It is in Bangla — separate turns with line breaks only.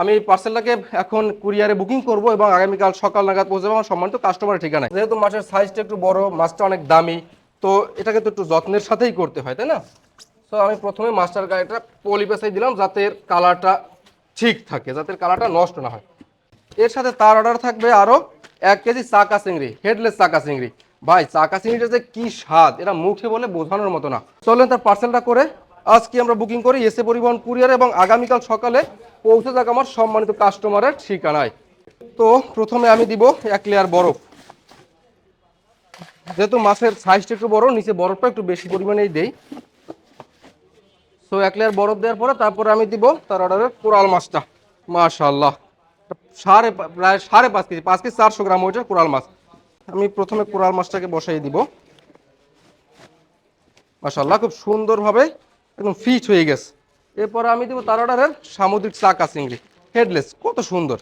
আমি পার্সেলটাকে এখন কুরিয়ারে বুকিং করব এবং আগামীকাল সকাল নাগাদ পৌঁছাবো আমার সম্মানিত কাস্টমারের ঠিকানায়। যেহেতু মাছের সাইজটা একটু বড়, মাছটা অনেক দামি, তো এটাকে তো একটু যত্নের সাথেই করতে হয়, তাই না? তো আমি প্রথমে মাছটার গায়েটা পলি পেঁচাই দিলাম যাতে কালারটা ঠিক থাকে, যাতে কালারটা নষ্ট না হয়। এর সাথে তার অর্ডার থাকবে আরও এক কেজি চাকা চিংড়ি হেডলেস চাকা চিংড়ি। ভাই, চাকা চিংড়িটা যে কি স্বাদ, এটা মুখে বলে বোঝানোর মতো না। চলেন তার পার্সেলটা করে আজকে আমরা বুকিং করি এসে পরিবহন কুরিয়ার এবং আগামীকাল সকালে পৌঁছে যাক আমার সম্মানিত কাস্টমারের ঠিকানায়। তো প্রথমে আমি দিব এক লেয়ার বরফ। যেহেতু মাছের সাইজটা একটু বড়, নিচে বরফটা একটু বেশি পরিমাণেই দেই। সো এক লেয়ার বরফ দেওয়ার পরে তারপরে আমি দিব তার অর্ডারের কোরাল মাছটা। মাশাল্লাহ সাড়ে প্রায় সাড়ে পাঁচ কেজি পাঁচ কেজি চারশো গ্রাম ওইটা কোরাল মাছ। আমি প্রথমে কোরাল মাছটাকে বসাই দিব। মাশাল্লাহ খুব সুন্দরভাবে একদম ফিট হয়ে গেছে। এরপরে আমি দেবো তার অর্ডারের সামুদ্রিক চাকা চিংড়ি হেডলেস কত সুন্দর।